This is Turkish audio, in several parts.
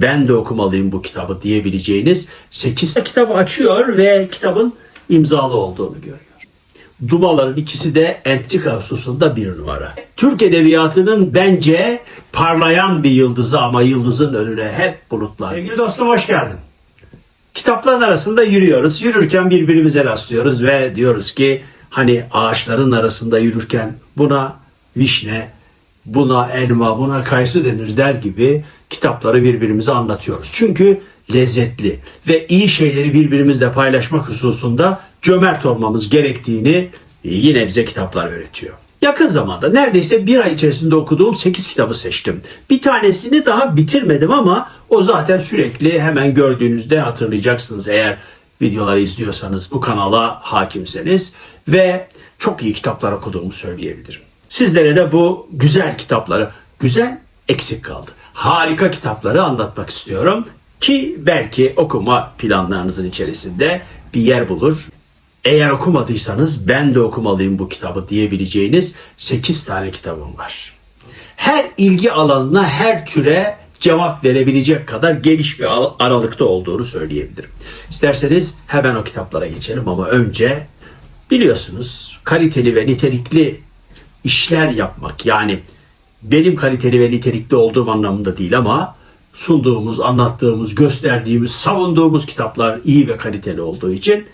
ben de okumalıyım bu kitabı diyebileceğiniz 8 kitabı açıyor ve kitabın imzalı olduğunu görüyor. Dumaların ikisi de entrika hususunda bir numara. Türk edebiyatının bence parlayan bir yıldızı ama yıldızın önüne hep bulutlar. Sevgili dostum hoş geldin. Kitapların arasında yürüyoruz. Yürürken birbirimize rastlıyoruz ve diyoruz ki hani ağaçların arasında yürürken buna vişne, buna elma, buna kayısı denir der gibi kitapları birbirimize anlatıyoruz. Çünkü lezzetli ve iyi şeyleri birbirimizle paylaşmak hususunda cömert olmamız gerektiğini yine bize kitaplar öğretiyor. Yakın zamanda neredeyse bir ay içerisinde okuduğum 8 kitabı seçtim. Bir tanesini daha bitirmedim ama o zaten sürekli hemen gördüğünüzde hatırlayacaksınız eğer videoları izliyorsanız bu kanala hakimseniz ve çok iyi kitaplar okuduğumu söyleyebilirim. Sizlere de bu güzel kitapları, güzel eksik kaldı. Harika kitapları anlatmak istiyorum ki belki okuma planlarınızın içerisinde bir yer bulur. Eğer okumadıysanız ben de okumalıyım bu kitabı diyebileceğiniz 8 tane kitabım var. Her ilgi alanına, her türe cevap verebilecek kadar geniş bir al- aralıkta olduğunu söyleyebilirim. İsterseniz hemen o kitaplara geçelim ama önce biliyorsunuz kaliteli ve nitelikli işler yapmak yani benim kaliteli ve nitelikli olduğum anlamında değil ama sunduğumuz, anlattığımız, gösterdiğimiz, savunduğumuz kitaplar iyi ve kaliteli olduğu için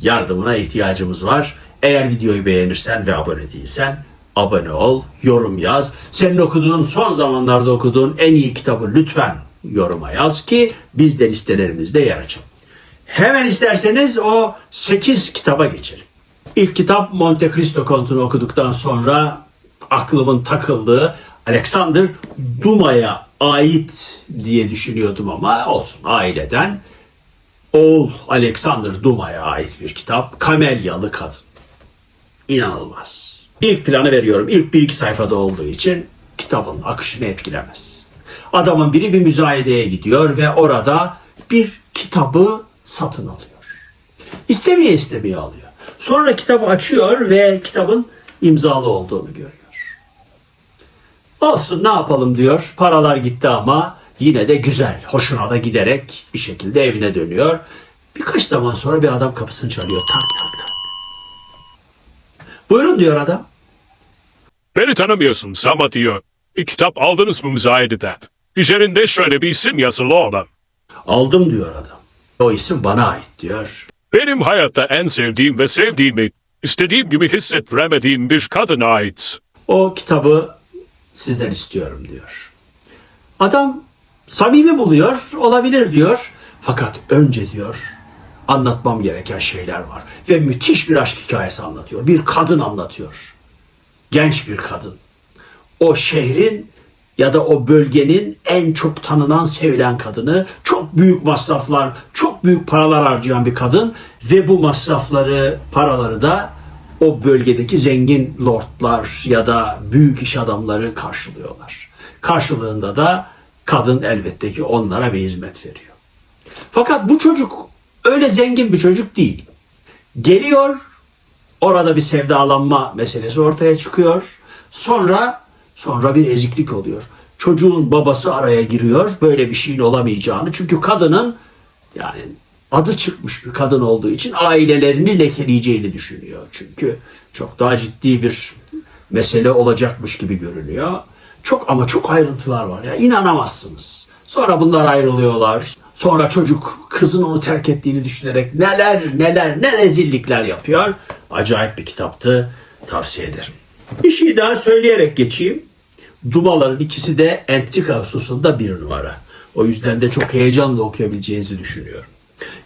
yardımına ihtiyacımız var. Eğer videoyu beğenirsen ve abone değilsen abone ol, yorum yaz. Senin okuduğun, son zamanlarda okuduğun en iyi kitabı lütfen yoruma yaz ki biz de listelerimizde yer açalım. Hemen isterseniz o 8 kitaba geçelim. İlk kitap Monte Cristo Kontu'nu okuduktan sonra aklımın takıldığı Alexander Duma'ya ait diye düşünüyordum ama olsun aileden. Oğul Alexander Duma'ya ait bir kitap. Kamelyalı Kadın. İnanılmaz. İlk planı veriyorum. İlk bir iki sayfada olduğu için kitabın akışını etkilemez. Adamın biri bir müzayedeye gidiyor ve orada bir kitabı satın alıyor. İstemeye istemeye alıyor. Sonra kitabı açıyor ve kitabın imzalı olduğunu görüyor. Olsun ne yapalım diyor. Paralar gitti ama yine de güzel. Hoşuna da giderek bir şekilde evine dönüyor. Birkaç zaman sonra bir adam kapısını çalıyor. Tak tak tak. Buyurun diyor adam. Beni tanımıyorsun ama diyor. Bir kitap aldınız mı müzayededen? Üzerinde şöyle bir isim yazılı olan. Aldım diyor adam. O isim bana ait diyor. Benim hayatta en sevdiğim ve sevdiğimi, istediğim gibi hissettiremediğim bir kadına ait. O kitabı sizden istiyorum diyor. Adam samimi buluyor, olabilir diyor. Fakat önce diyor anlatmam gereken şeyler var. Ve müthiş bir aşk hikayesi anlatıyor. Bir kadın anlatıyor. Genç bir kadın. O şehrin ya da o bölgenin en çok tanınan, sevilen kadını. Çok büyük masraflar, çok büyük paralar harcayan bir kadın. Ve bu masrafları, paraları da o bölgedeki zengin lordlar ya da büyük iş adamları karşılıyorlar. Karşılığında da kadın elbette ki onlara bir hizmet veriyor. Fakat bu çocuk öyle zengin bir çocuk değil. Geliyor, orada bir sevdalanma meselesi ortaya çıkıyor. Sonra sonra bir eziklik oluyor. Çocuğun babası araya giriyor böyle bir şeyin olamayacağını. Çünkü kadının yani adı çıkmış bir kadın olduğu için ailelerini lekeleyeceğini düşünüyor. Çünkü çok daha ciddi bir mesele olacakmış gibi görünüyor. Çok ama çok ayrıntılar var ya inanamazsınız. Sonra bunlar ayrılıyorlar. Sonra çocuk kızın onu terk ettiğini düşünerek neler neler ne rezillikler yapıyor. Acayip bir kitaptı. Tavsiye ederim. Bir şey daha söyleyerek geçeyim. Dumaların ikisi de entrika hususunda bir numara. O yüzden de çok heyecanla okuyabileceğinizi düşünüyorum.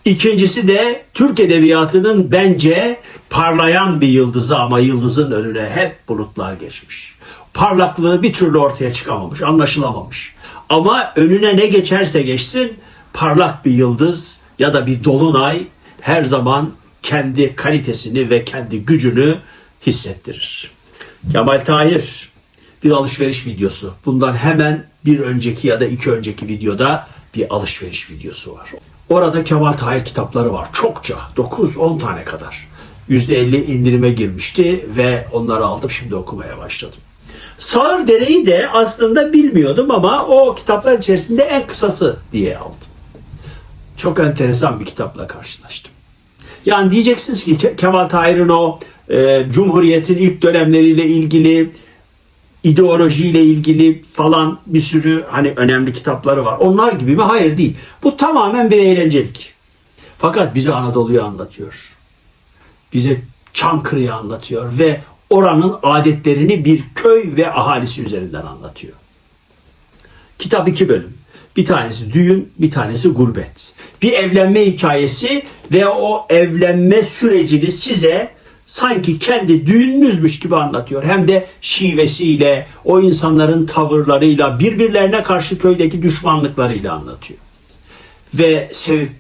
İkincisi de Türk edebiyatının bence parlayan bir yıldızı ama yıldızın önüne hep bulutlar geçmiş. Parlaklığı bir türlü ortaya çıkamamış, anlaşılamamış. Ama önüne ne geçerse geçsin parlak bir yıldız ya da bir dolunay her zaman kendi kalitesini ve kendi gücünü hissettirir. Kemal Tahir bir alışveriş videosu. Bundan hemen bir önceki ya da iki önceki videoda bir alışveriş videosu var. Orada Kemal Tahir kitapları var. Çokça. 9-10 tane kadar. %50 indirime girmişti ve onları aldım. Şimdi okumaya başladım. Sağır Dere'yi de aslında bilmiyordum ama o kitaplar içerisinde en kısası diye aldım. Çok enteresan bir kitapla karşılaştım. Yani diyeceksiniz ki Ke- Kemal Tahir'in o e, Cumhuriyet'in ilk dönemleriyle ilgili ideolojiyle ilgili falan bir sürü hani önemli kitapları var. Onlar gibi mi? Hayır değil. Bu tamamen bir eğlencelik. Fakat bize Anadolu'yu anlatıyor. Bize Çankırı'yı anlatıyor ve oranın adetlerini bir köy ve ahalisi üzerinden anlatıyor. Kitap iki bölüm. Bir tanesi düğün, bir tanesi gurbet. Bir evlenme hikayesi ve o evlenme sürecini size sanki kendi düğününüzmüş gibi anlatıyor. Hem de şivesiyle, o insanların tavırlarıyla, birbirlerine karşı köydeki düşmanlıklarıyla anlatıyor. Ve sevip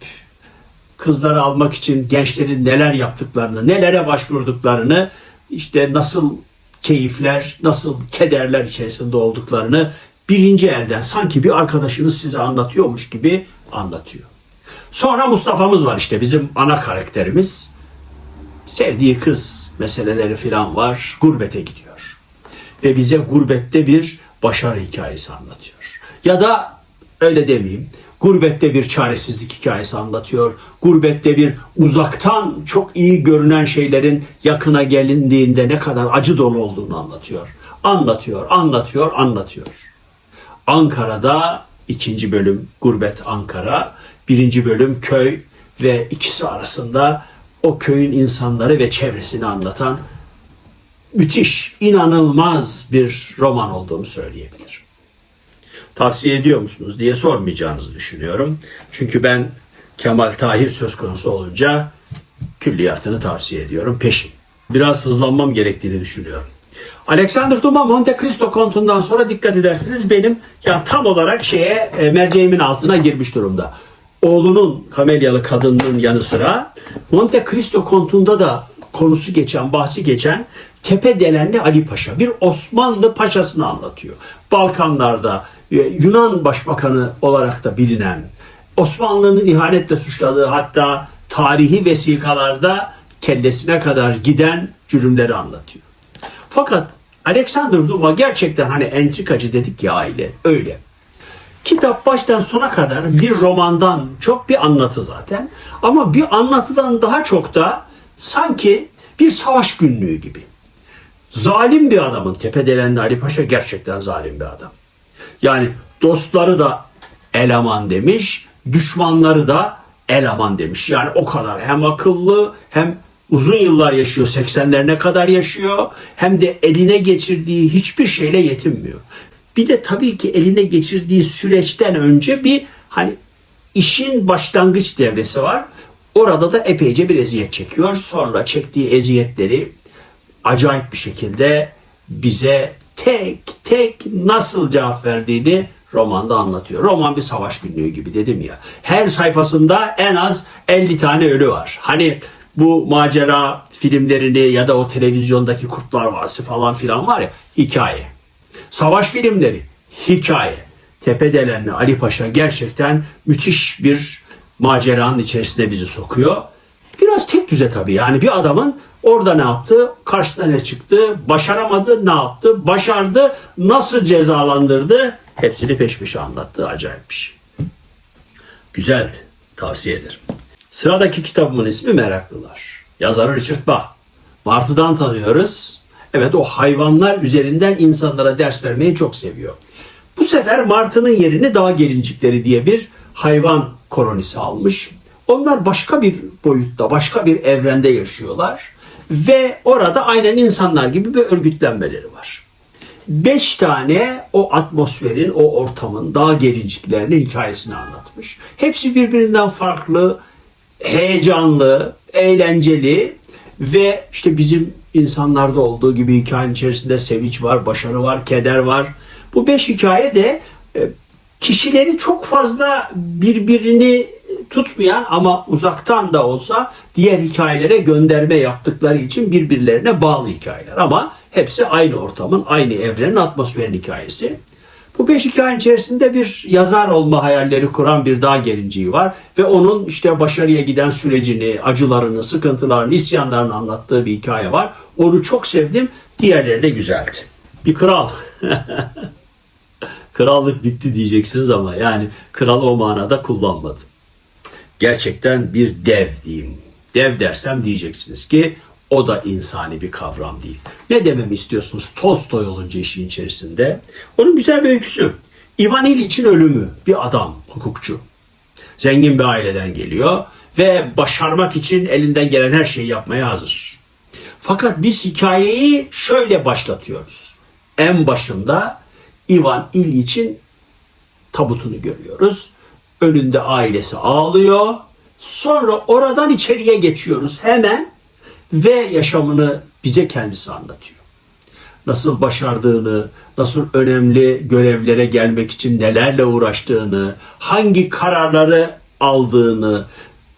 kızları almak için gençlerin neler yaptıklarını, nelere başvurduklarını, işte nasıl keyifler, nasıl kederler içerisinde olduklarını birinci elden sanki bir arkadaşınız size anlatıyormuş gibi anlatıyor. Sonra Mustafa'mız var işte bizim ana karakterimiz. Sevdiği kız meseleleri falan var. Gurbete gidiyor. Ve bize gurbette bir başarı hikayesi anlatıyor. Ya da öyle demeyeyim. Gurbette bir çaresizlik hikayesi anlatıyor. Gurbette bir uzaktan çok iyi görünen şeylerin yakına gelindiğinde ne kadar acı dolu olduğunu anlatıyor. Anlatıyor, anlatıyor, anlatıyor. Ankara'da ikinci bölüm Gurbet Ankara, birinci bölüm köy ve ikisi arasında o köyün insanları ve çevresini anlatan müthiş, inanılmaz bir roman olduğunu söyleyebilirim. Tavsiye ediyor musunuz diye sormayacağınızı düşünüyorum. Çünkü ben Kemal Tahir söz konusu olunca külliyatını tavsiye ediyorum peşin. Biraz hızlanmam gerektiğini düşünüyorum. Alexander Dumas Monte Cristo kontundan sonra dikkat edersiniz benim ya tam olarak şeye e, merceğimin altına girmiş durumda. Oğlunun Kamelyalı kadının yanı sıra Monte Cristo kontunda da konusu geçen, bahsi geçen Tepe Delenli Ali Paşa bir Osmanlı paşasını anlatıyor. Balkanlarda e, Yunan başbakanı olarak da bilinen Osmanlı'nın ihanetle suçladığı hatta tarihi vesikalarda kellesine kadar giden cürümleri anlatıyor. Fakat Alexander Dumas gerçekten hani entrikacı dedik ya aile öyle. Kitap baştan sona kadar bir romandan çok bir anlatı zaten. Ama bir anlatıdan daha çok da sanki bir savaş günlüğü gibi. Zalim bir adamın Tepedelenli Ali Paşa gerçekten zalim bir adam. Yani dostları da eleman demiş, düşmanları da eleman demiş. Yani o kadar hem akıllı hem uzun yıllar yaşıyor, 80'lerine kadar yaşıyor. Hem de eline geçirdiği hiçbir şeyle yetinmiyor. Bir de tabii ki eline geçirdiği süreçten önce bir hani işin başlangıç devresi var. Orada da epeyce bir eziyet çekiyor. Sonra çektiği eziyetleri acayip bir şekilde bize tek tek nasıl cevap verdiğini romanda anlatıyor. Roman bir savaş günlüğü gibi dedim ya. Her sayfasında en az 50 tane ölü var. Hani bu macera filmlerini ya da o televizyondaki Kurtlar Vadisi falan filan var ya hikaye. Savaş filmleri hikaye. Tepedelenli Ali Paşa gerçekten müthiş bir maceranın içerisine bizi sokuyor. Biraz tek düze tabii. Yani bir adamın orada ne yaptı, karşısına ne çıktı, başaramadı, ne yaptı, başardı, nasıl cezalandırdı hepsini peş peşe anlattı. Acayip bir şey. Güzeldi. Tavsiye ederim. Sıradaki kitabımın ismi Meraklılar. Yazarı Richard Bach. Martı'dan tanıyoruz. Evet o hayvanlar üzerinden insanlara ders vermeyi çok seviyor. Bu sefer Martı'nın yerini dağ gelincikleri diye bir hayvan kolonisi almış. Onlar başka bir boyutta, başka bir evrende yaşıyorlar. Ve orada aynen insanlar gibi bir örgütlenmeleri var. Beş tane o atmosferin, o ortamın, dağ gelinciklerinin hikayesini anlatmış. Hepsi birbirinden farklı, heyecanlı, eğlenceli ve işte bizim insanlarda olduğu gibi hikayenin içerisinde sevinç var, başarı var, keder var. Bu beş hikaye de e, kişileri çok fazla birbirini tutmayan ama uzaktan da olsa diğer hikayelere gönderme yaptıkları için birbirlerine bağlı hikayeler. Ama hepsi aynı ortamın, aynı evrenin, atmosferin hikayesi. Bu beş hikayenin içerisinde bir yazar olma hayalleri kuran bir dağ gelinciği var. Ve onun işte başarıya giden sürecini, acılarını, sıkıntılarını, isyanlarını anlattığı bir hikaye var. Onu çok sevdim. Diğerleri de güzeldi. Bir kral Krallık bitti diyeceksiniz ama yani kral o manada kullanmadım. Gerçekten bir dev diyeyim. Dev dersem diyeceksiniz ki o da insani bir kavram değil. Ne dememi istiyorsunuz Tolstoy olunca işin içerisinde? Onun güzel bir öyküsü. Ivan İliç'in ölümü. Bir adam, hukukçu. Zengin bir aileden geliyor ve başarmak için elinden gelen her şeyi yapmaya hazır. Fakat biz hikayeyi şöyle başlatıyoruz. En başında Ivan İliç'in tabutunu görüyoruz. Önünde ailesi ağlıyor. Sonra oradan içeriye geçiyoruz hemen ve yaşamını bize kendisi anlatıyor. Nasıl başardığını, nasıl önemli görevlere gelmek için nelerle uğraştığını, hangi kararları aldığını,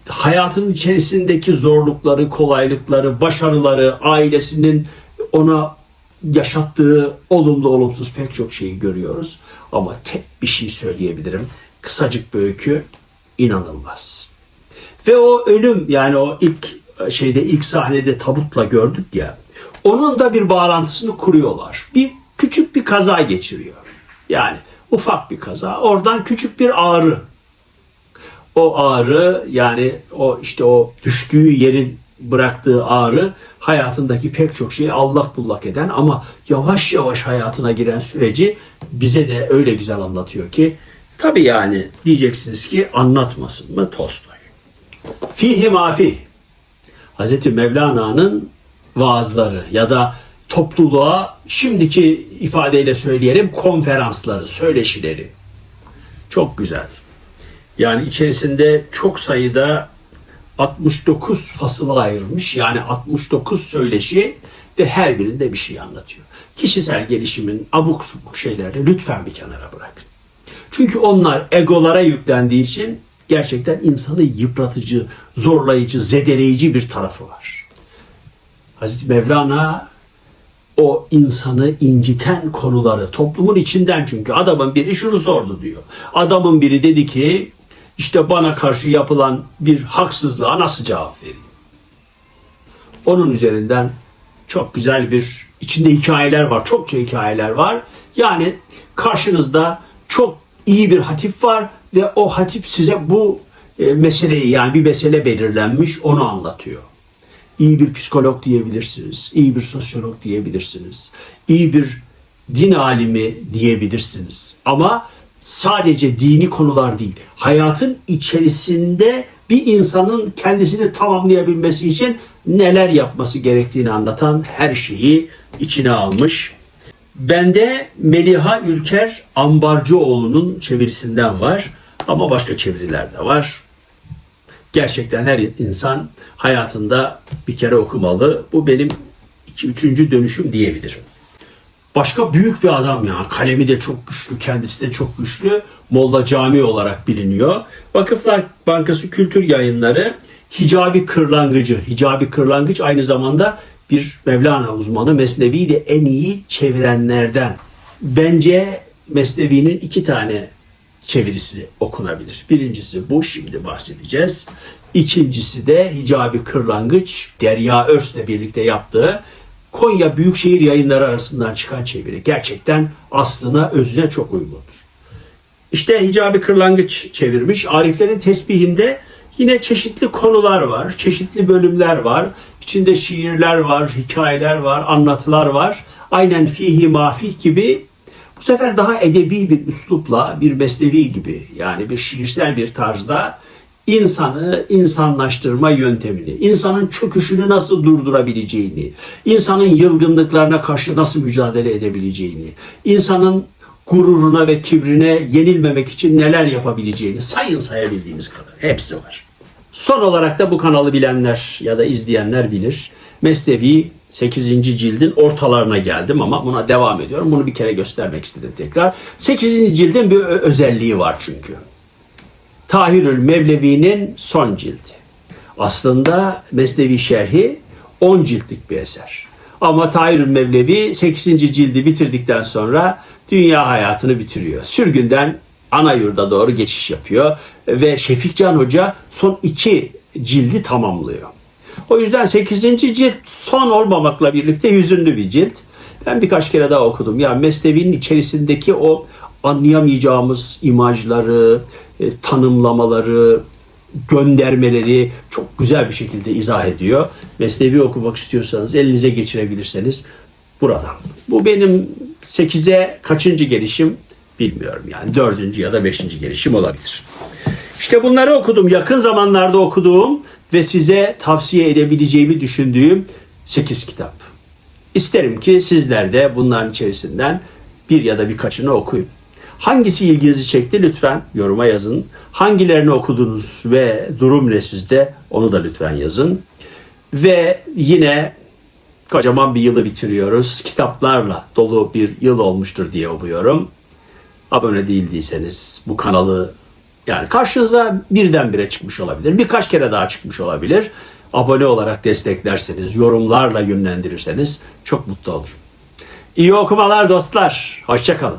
hayatın içerisindeki zorlukları, kolaylıkları, başarıları, ailesinin ona yaşattığı olumlu olumsuz pek çok şeyi görüyoruz. Ama tek bir şey söyleyebilirim. Kısacık bir öykü inanılmaz. Ve o ölüm yani o ilk şeyde ilk sahnede tabutla gördük ya. Onun da bir bağlantısını kuruyorlar. Bir küçük bir kaza geçiriyor. Yani ufak bir kaza. Oradan küçük bir ağrı. O ağrı yani o işte o düştüğü yerin bıraktığı ağrı hayatındaki pek çok şeyi allak bullak eden ama yavaş yavaş hayatına giren süreci bize de öyle güzel anlatıyor ki tabii yani diyeceksiniz ki anlatmasın mı Tolstoy? Fihi mafi. Hazreti Mevlana'nın vaazları ya da topluluğa şimdiki ifadeyle söyleyelim konferansları, söyleşileri. Çok güzel. Yani içerisinde çok sayıda 69 fasıla ayrılmış. Yani 69 söyleşi ve her birinde bir şey anlatıyor. Kişisel gelişimin abuk subuk şeyleri lütfen bir kenara bırakın. Çünkü onlar egolara yüklendiği için gerçekten insanı yıpratıcı, zorlayıcı, zedeleyici bir tarafı var. Hazreti Mevlana o insanı inciten konuları toplumun içinden çünkü adamın biri şunu sordu diyor. Adamın biri dedi ki işte bana karşı yapılan bir haksızlığa nasıl cevap vereyim? Onun üzerinden çok güzel bir içinde hikayeler var. Çokça hikayeler var. Yani karşınızda çok iyi bir hatip var ve o hatip size bu e, meseleyi yani bir mesele belirlenmiş onu anlatıyor. İyi bir psikolog diyebilirsiniz, iyi bir sosyolog diyebilirsiniz, iyi bir din alimi diyebilirsiniz. Ama sadece dini konular değil, hayatın içerisinde bir insanın kendisini tamamlayabilmesi için neler yapması gerektiğini anlatan her şeyi içine almış. Bende Meliha Ülker Ambarcıoğlu'nun çevirisinden var ama başka çeviriler de var. Gerçekten her insan hayatında bir kere okumalı. Bu benim iki, üçüncü dönüşüm diyebilirim. Başka büyük bir adam ya. Kalemi de çok güçlü, kendisi de çok güçlü. Molla Cami olarak biliniyor. Vakıflar Bankası Kültür Yayınları Hicabi Kırlangıcı. Hicabi Kırlangıç aynı zamanda bir Mevlana uzmanı. Mesnevi'yi de en iyi çevirenlerden. Bence Mesnevi'nin iki tane çevirisi okunabilir. Birincisi bu şimdi bahsedeceğiz. İkincisi de Hicabi Kırlangıç Derya Örs'le birlikte yaptığı Konya Büyükşehir Yayınları arasından çıkan çeviri. Gerçekten aslına özüne çok uygundur. İşte Hicabi Kırlangıç çevirmiş. Ariflerin tesbihinde yine çeşitli konular var, çeşitli bölümler var. İçinde şiirler var, hikayeler var, anlatılar var. Aynen fihi mafih gibi bu sefer daha edebi bir üslupla, bir mesnevi gibi yani bir şiirsel bir tarzda insanı insanlaştırma yöntemini, insanın çöküşünü nasıl durdurabileceğini, insanın yılgınlıklarına karşı nasıl mücadele edebileceğini, insanın gururuna ve kibrine yenilmemek için neler yapabileceğini sayın sayabildiğimiz kadar hepsi var. Son olarak da bu kanalı bilenler ya da izleyenler bilir. Mesnevi 8. cildin ortalarına geldim ama buna devam ediyorum. Bunu bir kere göstermek istedim tekrar. 8. cildin bir özelliği var çünkü. Tahirül Mevlevi'nin son cildi. Aslında Mesnevi Şerhi 10 ciltlik bir eser. Ama Tahirül Mevlevi 8. cildi bitirdikten sonra dünya hayatını bitiriyor. Sürgünden ana yurda doğru geçiş yapıyor ve Şefikcan Hoca son iki cildi tamamlıyor. O yüzden 8. cilt son olmamakla birlikte hüzünlü bir cilt Ben birkaç kere daha okudum. Ya Mesnevi'nin içerisindeki o anlayamayacağımız imajları, e, tanımlamaları, göndermeleri çok güzel bir şekilde izah ediyor. Mesnevi okumak istiyorsanız elinize geçirebilirseniz buradan. Bu benim 8'e kaçıncı gelişim bilmiyorum yani. Dördüncü ya da beşinci gelişim olabilir. İşte bunları okudum. Yakın zamanlarda okuduğum ve size tavsiye edebileceğimi düşündüğüm 8 kitap. İsterim ki sizler de bunların içerisinden bir ya da birkaçını okuyun. Hangisi ilginizi çekti lütfen yoruma yazın. Hangilerini okudunuz ve durum ne sizde onu da lütfen yazın. Ve yine kocaman bir yılı bitiriyoruz. Kitaplarla dolu bir yıl olmuştur diye umuyorum. Abone değildiyseniz bu kanalı yani karşınıza birdenbire çıkmış olabilir. Birkaç kere daha çıkmış olabilir. Abone olarak desteklerseniz, yorumlarla yönlendirirseniz çok mutlu olurum. İyi okumalar dostlar. Hoşçakalın.